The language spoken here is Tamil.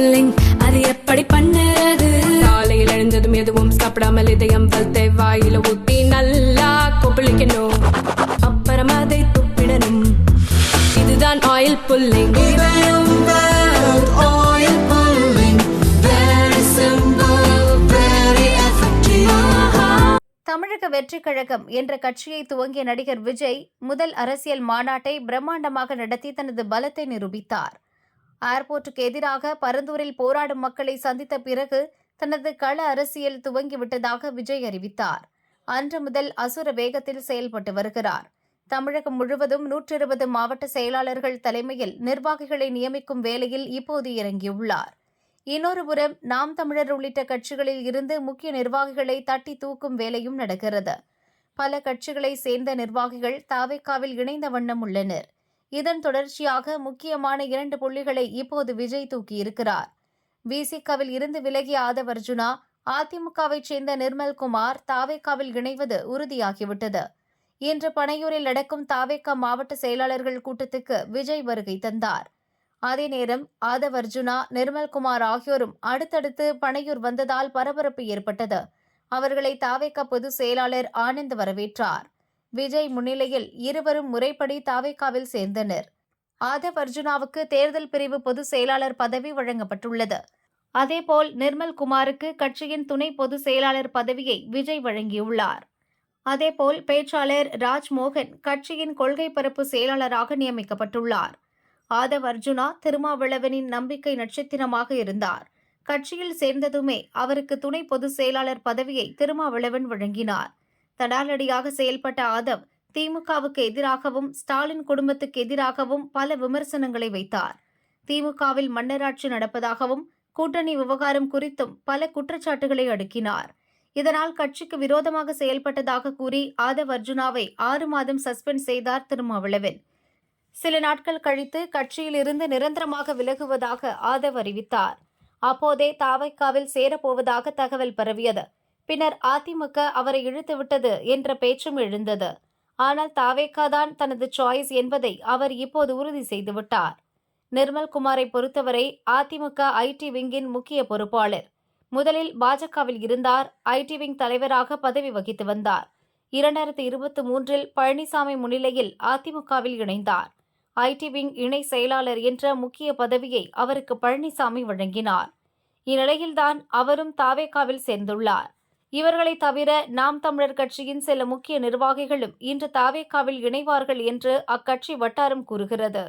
புல்லிங் அது எப்படி பண்ணுறது காலையில் எழுந்ததும் எதுவும் சாப்பிடாமல் இதயம் வளர்த்த வாயில ஊத்தி நல்லா கொப்பளிக்கணும் அப்புறம் அதை துப்பிடணும் இதுதான் oil pulling oil pulling. Very simple, very effective. தமிழக வெற்றிக் கழகம் என்ற கட்சியை துவங்கிய நடிகர் விஜய் முதல் அரசியல் மாநாட்டை பிரம்மாண்டமாக நடத்தி தனது பலத்தை நிரூபித்தார் ஏர்போர்ட்டுக்கு எதிராக பரந்தூரில் போராடும் மக்களை சந்தித்த பிறகு தனது கள அரசியல் துவங்கிவிட்டதாக விஜய் அறிவித்தார். அன்று முதல் அசுர வேகத்தில் செயல்பட்டு வருகிறார். தமிழகம் முழுவதும் நூற்றி இருபது மாவட்ட செயலாளர்கள் தலைமையில் நிர்வாகிகளை நியமிக்கும் வேலையில் இப்போது இறங்கியுள்ளார். இன்னொரு புறம் நாம் தமிழர் உள்ளிட்ட கட்சிகளில் இருந்து முக்கிய நிர்வாகிகளை தட்டி தூக்கும் வேலையும் நடக்கிறது. பல கட்சிகளை சேர்ந்த நிர்வாகிகள் தாவேக்காவில் இணைந்த வண்ணம் உள்ளனர். இதன் தொடர்ச்சியாக முக்கியமான இரண்டு புள்ளிகளை இப்போது விஜய் தூக்கியிருக்கிறார் விசிகாவில் இருந்து விலகிய ஆதவ் அர்ஜுனா அதிமுகவைச் சேர்ந்த நிர்மல்குமார் தாவேக்காவில் இணைவது உறுதியாகிவிட்டது. இன்று பனையூரில் நடக்கும் தாவேக்கா மாவட்ட செயலாளர்கள் கூட்டத்துக்கு விஜய் வருகை தந்தார். அதே நேரம் ஆதவ் அர்ஜுனா நிர்மல்குமார் ஆகியோரும் அடுத்தடுத்து பனையூர் வந்ததால் பரபரப்பு ஏற்பட்டது. அவர்களை தாவேக்கா பொதுச் செயலாளர் ஆனந்த் வரவேற்றார். விஜய் முன்னிலையில் இருவரும் முறைப்படி தாவேக்காவில் சேர்ந்தனர். ஆதவ் அர்ஜுனாவுக்கு தேர்தல் பிரிவு பொதுச் செயலாளர் பதவி வழங்கப்பட்டுள்ளது. அதேபோல் நிர்மல் குமாருக்கு கட்சியின் துணை பொதுச் செயலாளர் பதவியை விஜய் வழங்கியுள்ளார். அதேபோல் பேச்சாளர் ராஜ்மோகன் கட்சியின் கொள்கை பரப்பு செயலாளராக நியமிக்கப்பட்டுள்ளார். ஆதவ் அர்ஜுனா திருமாவளவனின் நம்பிக்கை நட்சத்திரமாக இருந்தார். கட்சியில் சேர்ந்ததுமே அவருக்கு துணை பொதுச் செயலாளர் பதவியை திருமாவளவன் வழங்கினார். தடாலடியாக செயல்பட்ட ஆதவ் திமுகவுக்கு எதிராகவும் ஸ்டாலின் குடும்பத்துக்கு எதிராகவும் பல விமர்சனங்களை வைத்தார். திமுகவில் மன்னராட்சி நடப்பதாகவும் கூட்டணி விவகாரம் குறித்தும் பல குற்றச்சாட்டுகளை அடுக்கினார். இதனால் கட்சிக்கு விரோதமாக செயல்பட்டதாக கூறி ஆதவ் அர்ஜுனாவை ஆறு மாதம் சஸ்பெண்ட் செய்தார் திருமாவளவன். சில நாட்கள் கழித்து கட்சியிலிருந்து நிரந்தரமாக விலகுவதாக ஆதவ் அறிவித்தார். அப்போதே தாவைக்காவில் சேரப்போவதாக தகவல் பரவியது. பின்னர் அதிமுக அவரை இழுத்துவிட்டது என்ற பேச்சும் எழுந்தது. ஆனால் தாவேக்கா தான் தனது சாய்ஸ் என்பதை அவர் இப்போது உறுதி செய்துவிட்டார் நிர்மல்குமாரை பொறுத்தவரை அதிமுக ஐடி விங்கின் முக்கிய பொறுப்பாளர். முதலில் பாஜகவில் இருந்தார் ஐடி விங் தலைவராக பதவி வகித்து வந்தார். இரண்டாயிரத்தி இருபத்தி மூன்றில் பழனிசாமி முன்னிலையில் அதிமுகவில் இணைந்தார். ஐடி விங் இணை செயலாளர் என்ற முக்கிய பதவியை அவருக்கு பழனிசாமி வழங்கினார். இந்நிலையில்தான் அவரும் தாவேகாவில் சேர்ந்துள்ளார். இவர்களை தவிர நாம் தமிழர் கட்சியின் சில முக்கிய நிர்வாகிகளும் இன்று தாவேகாவில் இணைவார்கள் என்று அக்கட்சி வட்டாரம் கூறுகிறது.